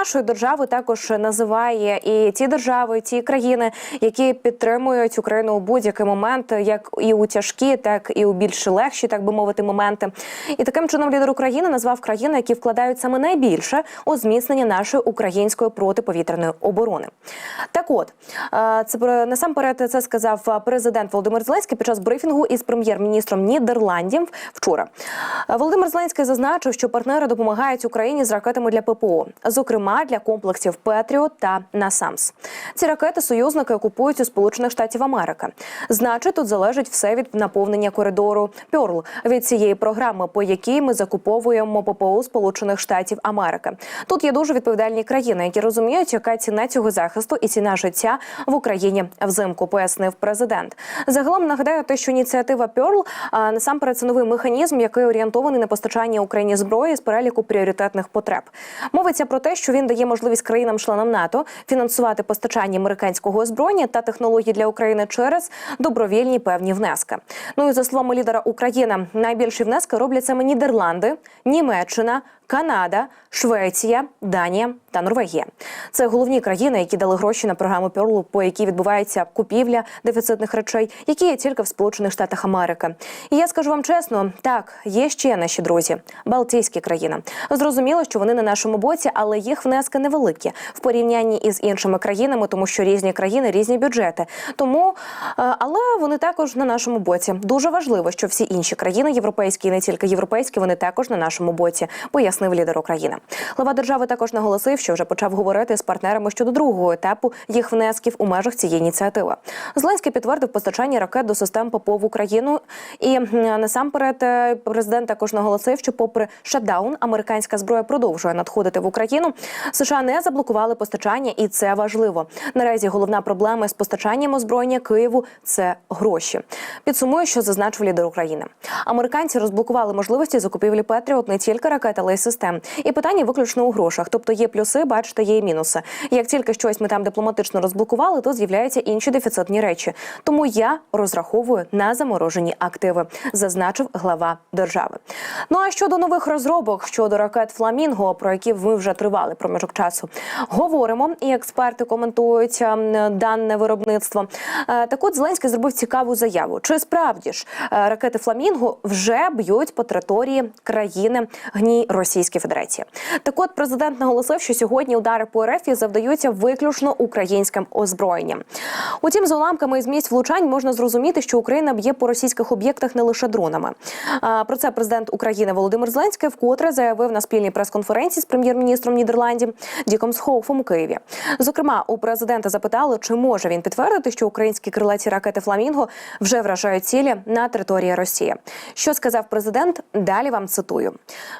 нашої держави також називає і ті держави, ті країни, які підтримують Україну у будь-який момент, як і у тяжкі, так і у більш легші, так би мовити, моменти. І таким чином лідер України назвав країни, які вкладають саме найбільше у зміцнення нашої української протиповітряної оборони. Так, от е, це насамперед це сказав президент Володимир Зеленський під час брифінгу із прем'єр-міністром Нідерландів вчора. Володимир Зеленський зазначив, що партнери допомагають Україні з ракетами для ППО, зокрема для комплексів Петріот та Насамс. Ці ракети союзники купують у Сполучених Штатів Америки. Значить, тут залежить все від наповнення коридору Пьорл від цієї програми, по якій ми закуповуємо ППО Сполучених Штатів Америки. Тут є дуже відповідальні країни, які розуміють, яка ціна цього захисту і ціна життя в Україні взимку, пояснив президент. Загалом нагадаю, те, що ініціатива Пьорл насамперед це новий механізм, який орієнтований на постачання Україні зброї з переліку пріоритетних потреб. Мовиться про те, що він дає можливість країнам-членам НАТО фінансувати постачання американського озброєння та технологій для України через добровільні певні внески. Ну і за словами лідера України, найбільші внески роблять саме Нідерланди, Німеччина. Канада, Швеція, Данія та Норвегія це головні країни, які дали гроші на програму Перлу, по якій відбувається купівля дефіцитних речей, які є тільки в Сполучених Штатах Америки. І я скажу вам чесно, так є ще наші друзі, Балтійські країни. Зрозуміло, що вони на нашому боці, але їх внески невеликі в порівнянні із іншими країнами, тому що різні країни, різні бюджети. Тому, е, але вони також на нашому боці. Дуже важливо, що всі інші країни, європейські і не тільки європейські, вони також на нашому боці, пояснив лідер України. Глава держави також наголосив, що вже почав говорити з партнерами щодо другого етапу їх внесків у межах цієї ініціативи. Зеленський підтвердив постачання ракет до систем ППО в Україну. І насамперед е, президент також наголосив, що, попри шатдаун, американська зброя продовжує надходити в Україну. США не заблокували постачання, і це важливо. Наразі головна проблема з постачанням озброєння Києву це гроші. Підсумую, що зазначив лідер України. Американці розблокували можливості закупівлі Петріот не тільки ракет, але й систем. І питання виключно у грошах. Тобто є плюси, бачите, є і мінуси. Як тільки щось ми там дипломатично розблокували, то з'являються інші дефіцитні речі. Тому я розраховую на заморожені активи, зазначив глава держави. Ну а щодо нових розробок щодо ракет Фламінго, про які ми вже тривали проміжок часу, говоримо, і експерти коментують ем, дане виробництво. Е, Так от Зеленський зробив цікаву заяву. Чи справді ж е, ракети Фламінго вже б'ють по території країни гній Російської Федерації? Так от президент наголосив, що сьогодні удари по РФ завдаються виключно українським озброєнням. Утім, з уламками із місць влучань можна зрозуміти, що Україна б'є по російських об'єктах не лише дронами. Про це президент України Володимир Зеленський вкотре заявив на спільній прес-конференції з прем'єр-міністром Нідерландів Діком Схоуфом у Києві. Зокрема, у президента запитали, чи може він підтвердити, що українські крилаті ракети Фламінго вже вражають цілі на території Росії. Що сказав президент? Далі вам цитую.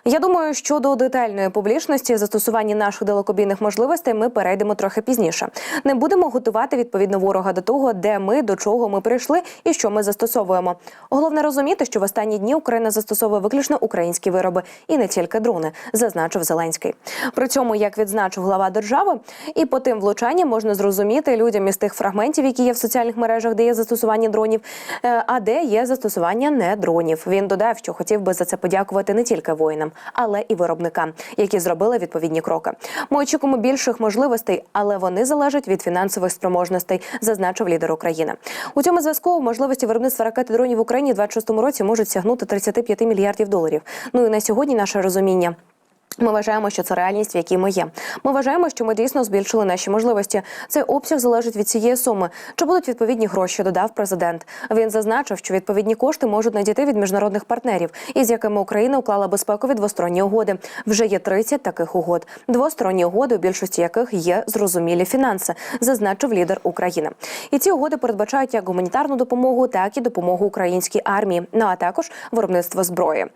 Я думаю, що до детальної публічності застосування наших далекобійних можливостей ми перейдемо трохи пізніше. Не будемо готувати відповідно ворога до того, де ми до чого ми прийшли і що ми застосовуємо. Головне розуміти, що в останні дні Україна застосовує виключно українські вироби і не тільки дрони, зазначив Зеленський. При цьому, як відзначив глава держави, і по тим влучанням можна зрозуміти людям із тих фрагментів, які є в соціальних мережах, де є застосування дронів, е, а де є застосування не дронів. Він додав, що хотів би за це подякувати не тільки воїнам, але і виробникам, які зробили відповідні кроки. Ми очікуємо більших можливостей, але вони залежать від фінансових спроможностей, зазначив лідер України. У цьому зв'язку можливості виробництва ракет і дронів в Україні в 26 році можуть сягнути 35 мільярдів доларів. Ну і на сьогодні наше розуміння. Ми вважаємо, що це реальність, в якій ми є. Ми вважаємо, що ми дійсно збільшили наші можливості. Цей обсяг залежить від цієї суми. Чи будуть відповідні гроші? Додав президент. Він зазначив, що відповідні кошти можуть надійти від міжнародних партнерів, із якими Україна уклала безпекові двосторонні угоди. Вже є 30 таких угод. Двосторонні угоди, у більшості яких є зрозумілі фінанси, зазначив лідер України. І ці угоди передбачають як гуманітарну допомогу, так і допомогу українській армії. Ну а також виробництво зброї.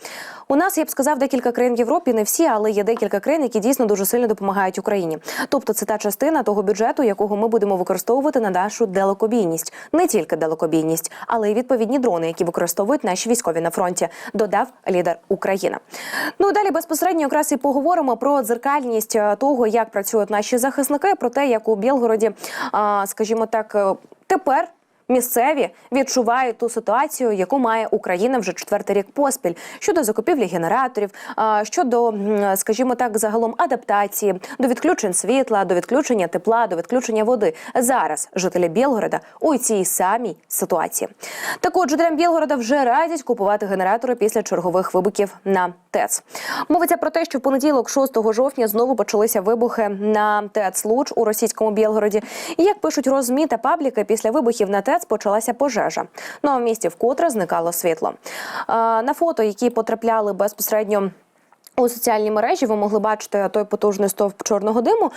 У нас я б сказав декілька країн Європі, не всі, але є декілька країн, які дійсно дуже сильно допомагають Україні. Тобто, це та частина того бюджету, якого ми будемо використовувати на нашу далекобійність, не тільки далекобійність, але й відповідні дрони, які використовують наші військові на фронті. Додав лідер України. Ну далі безпосередньо якраз і поговоримо про дзеркальність е, того, як працюють наші захисники, про те, як у Білгороді, скажімо так, е, тепер Місцеві відчувають ту ситуацію, яку має Україна вже четвертий рік поспіль щодо закупівлі генераторів, щодо, скажімо так, загалом адаптації до відключень світла, до відключення тепла, до відключення води. Зараз жителі Білгорода у цій самій ситуації. Так от жителям Білгорода вже радять купувати генератори після чергових вибухів на ТЕЦ. Мовиться про те, що в понеділок, 6 жовтня, знову почалися вибухи на ТЕЦ Луч у російському Білгороді. І як пишуть розмі та пабліки, після вибухів на ТЕЦ почалася пожежа. Ну а в місті вкотре зникало світло. На фото, які потрапляли безпосередньо. У соціальній мережі ви могли бачити той потужний стовп чорного диму.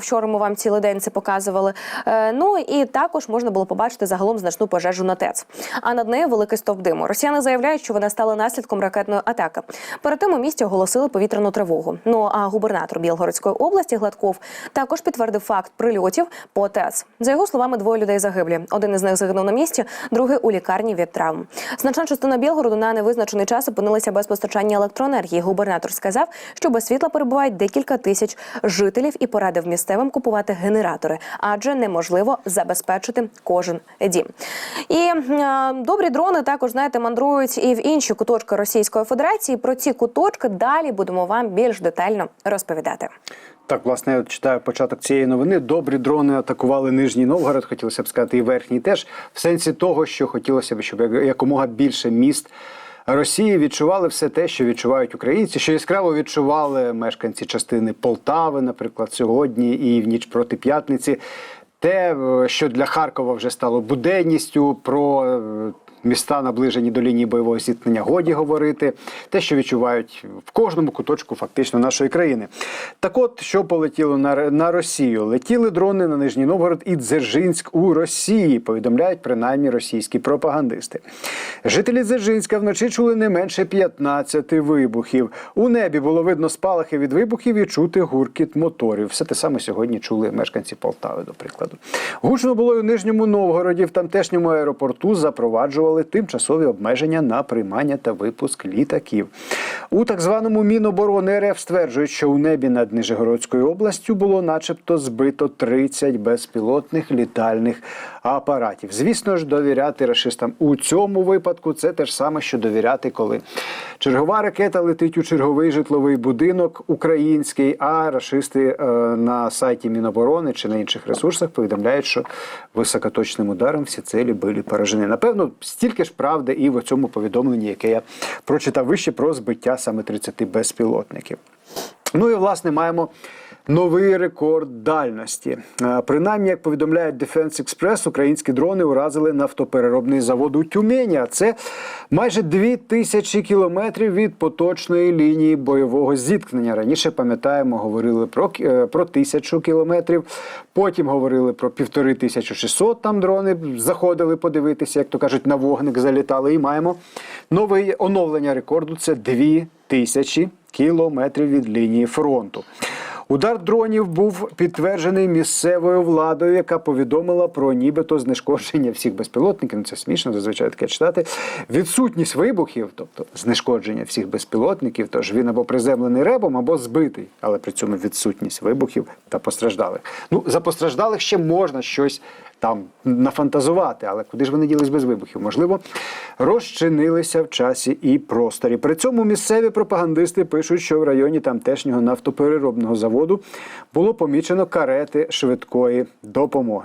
Вчора ми вам цілий день це показували. Е, Ну і також можна було побачити загалом значну пожежу на ТЕЦ. А над нею великий стовп диму. Росіяни заявляють, що вона стала наслідком ракетної атаки. Перед тим у місті оголосили повітряну тривогу. Ну а губернатор Білгородської області Гладков також підтвердив факт прильотів по ТЕЦ. За його словами, двоє людей загиблі. Один із них загинув на місці, другий у лікарні від травм. Значна частина Білгороду на невизначений час опинилася без постачання електроенергії. Губернатор сказав, що без світла перебувають декілька тисяч жителів і порадив місцевим купувати генератори, адже неможливо забезпечити кожен дім. І е, добрі дрони також знаєте мандрують і в інші куточки Російської Федерації. Про ці куточки далі будемо вам більш детально розповідати. Так, власне, я читаю початок цієї новини. Добрі дрони атакували Нижній Новгород, хотілося б сказати, і верхній теж в сенсі того, що хотілося б, щоб якомога більше міст. Росії відчували все те, що відчувають українці, що яскраво відчували мешканці частини Полтави, наприклад, сьогодні і в ніч проти п'ятниці. Те, е, що для Харкова вже стало буденністю, про е, міста наближені до лінії бойового зіткнення, годі говорити, те, що відчувають в кожному куточку фактично нашої країни. Так от, що полетіло на, на Росію? Летіли дрони на Нижній Новгород і Дзержинськ у Росії, повідомляють принаймні російські пропагандисти. Жителі Дзержинська вночі чули не менше 15 вибухів. У небі було видно спалахи від вибухів і чути гуркіт моторів. Все те саме сьогодні чули мешканці Полтави, до прикладу. Гучно було і в Нижньому Новгороді. В тамтешньому аеропорту запроваджували тимчасові обмеження на приймання та випуск літаків. У так званому Міноборони РФ стверджують, що у небі над Нижегородською областю було начебто збито 30 безпілотних літальних апаратів. Звісно ж, довіряти рашистам у цьому випадку це те ж саме, що довіряти, коли чергова ракета летить у черговий житловий будинок український, а рашисти е, на сайті Міноборони чи на інших ресурсах повідомляють, що високоточним ударом всі цілі були поражені. Напевно, стільки ж правди і в цьому повідомленні, яке я прочитав вище про збиття саме 30 безпілотників. Ну і власне маємо новий рекорд дальності. Е, Принаймні, як повідомляє Defense Express, українські дрони уразили нафтопереробний завод у Тюмені. А це майже дві тисячі кілометрів від поточної лінії бойового зіткнення. Раніше пам'ятаємо, говорили про, е, про тисячу кілометрів. Потім говорили про півтори тисячі шістсот. Там дрони заходили подивитися, як то кажуть, на вогник залітали. І маємо нове оновлення рекорду. Це дві тисячі кілометрів від лінії фронту. Удар дронів був підтверджений місцевою владою, яка повідомила про нібито знешкодження всіх безпілотників. Ну, це смішно зазвичай таке читати. Відсутність вибухів, тобто знешкодження всіх безпілотників, тож він або приземлений ребом, або збитий, але при цьому відсутність вибухів та постраждалих. Ну за постраждалих ще можна щось там нафантазувати, але куди ж вони ділись без вибухів? Можливо, розчинилися в часі і просторі. При цьому місцеві пропагандисти пишуть, що в районі тамтешнього нафтопереробного заводу було помічено карети швидкої допомоги.